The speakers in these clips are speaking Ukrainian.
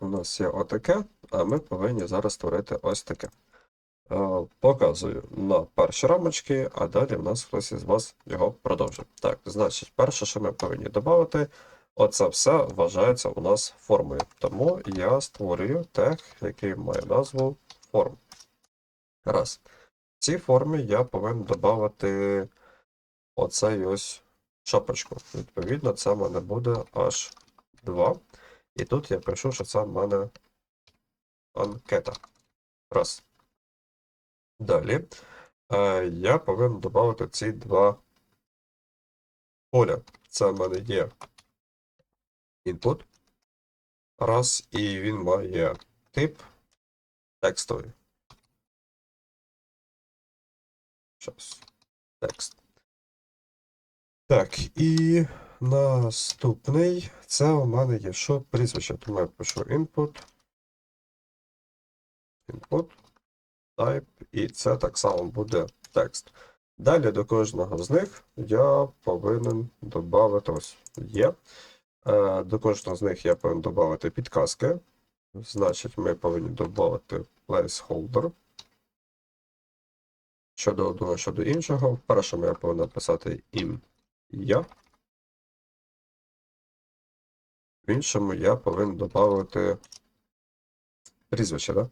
у нас є отаке, а ми повинні зараз створити ось таке. Е, Показую на перші рамочки, а далі в нас хтось із вас його продовжить. Так, значить, перше, що ми повинні додати, оце все вважається у нас формою. Тому я створюю тег, який має назву форм. Раз. В цій формі я повинен додати оцей ось шапочку. Відповідно, це в мене буде аж 2. І тут я пишу, що це в мене анкета. Раз. Далі. Е, я повинен додати ці два поля. Це в мене є input. Раз, і він має тип текстовий. Щас. Текст. Так, і наступний. Це у мене є що прізвище. Тому я пишу input. Input. Type. І це так само буде текст. Далі до кожного з них я повинен додати ось є. Е, До кожного з них я повинен додати підказки. Значить, ми повинні додати placeholder. Щодо одного, щодо іншого. Першому я повинен написати ім'я. В іншому я повинен додати прізвище, так? Да?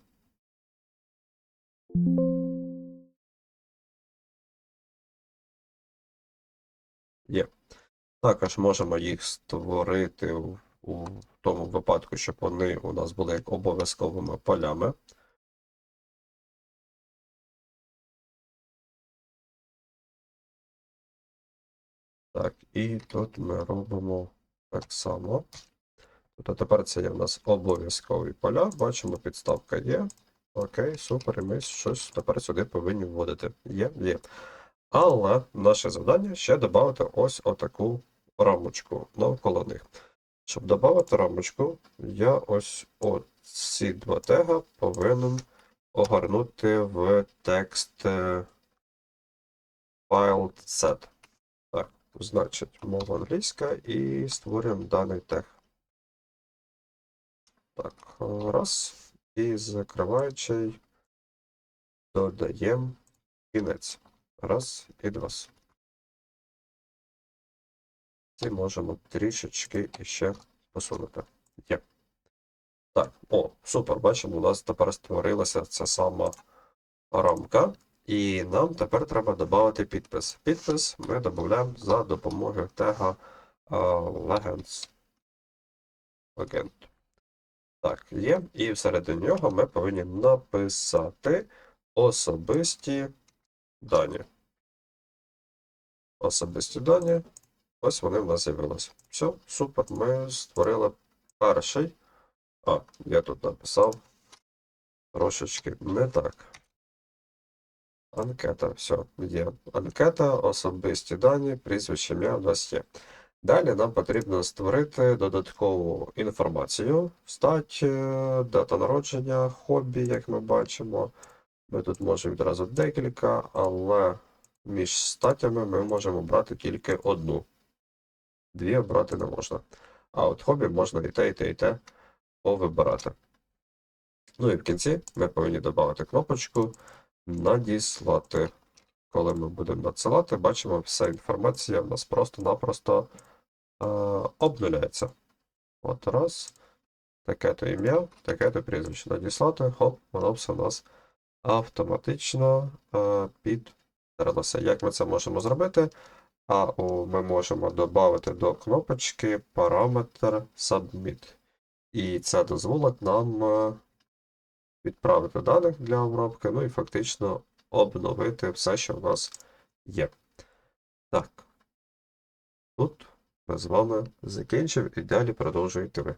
Є. Також можемо їх створити у, у тому випадку, щоб вони у нас були як обов'язковими полями. Так, і тут ми робимо так само. Тобто тепер це є в нас обов'язкові поля. Бачимо, підставка є. Окей, супер, і ми щось тепер сюди повинні вводити. Є, є. Але наше завдання ще додати ось отаку рамочку навколо них. Щоб додати рамочку, я ось ці два тега повинен огорнути в текст е, file set. Так, значить, мова англійська і створюємо даний тег. Так, раз. І закриваючий додаємо кінець. Раз і два. І можемо трішечки іще посунути. Є. Так, о, супер, бачимо, у нас тепер створилася ця сама рамка. І нам тепер треба додати підпис. Підпис ми додаємо за допомогою тега Legends. Legend. Так, є. І всередині нього ми повинні написати особисті дані. Особисті дані. Ось вони в нас з'явилися. Все, супер. Ми створили перший. А, я тут написав трошечки не так. Анкета, все, є. Анкета, особисті дані, прізвище ім'я у нас є. Далі нам потрібно створити додаткову інформацію, стать, е, дата народження, хобі, як ми бачимо. Ми тут можемо відразу декілька, але між статтями ми можемо брати тільки одну. Дві обрати не можна. А от хобі можна і те, і те, і те повибирати. Ну і в кінці ми повинні додати кнопочку надіслати. Коли ми будемо надсилати, бачимо, вся інформація в нас просто-напросто е, обнуляється. От раз. Таке-то ім'я, таке-то прізвище. Надіслати, хоп, воно все у нас автоматично е, підтерлося. Як ми це можемо зробити? А о, ми можемо додати до кнопочки параметр Submit. І це дозволить нам е, відправити даних для обробки, ну і фактично обновити все, що в нас є. Так. Тут ми з вами закінчив і далі продовжуєте ви.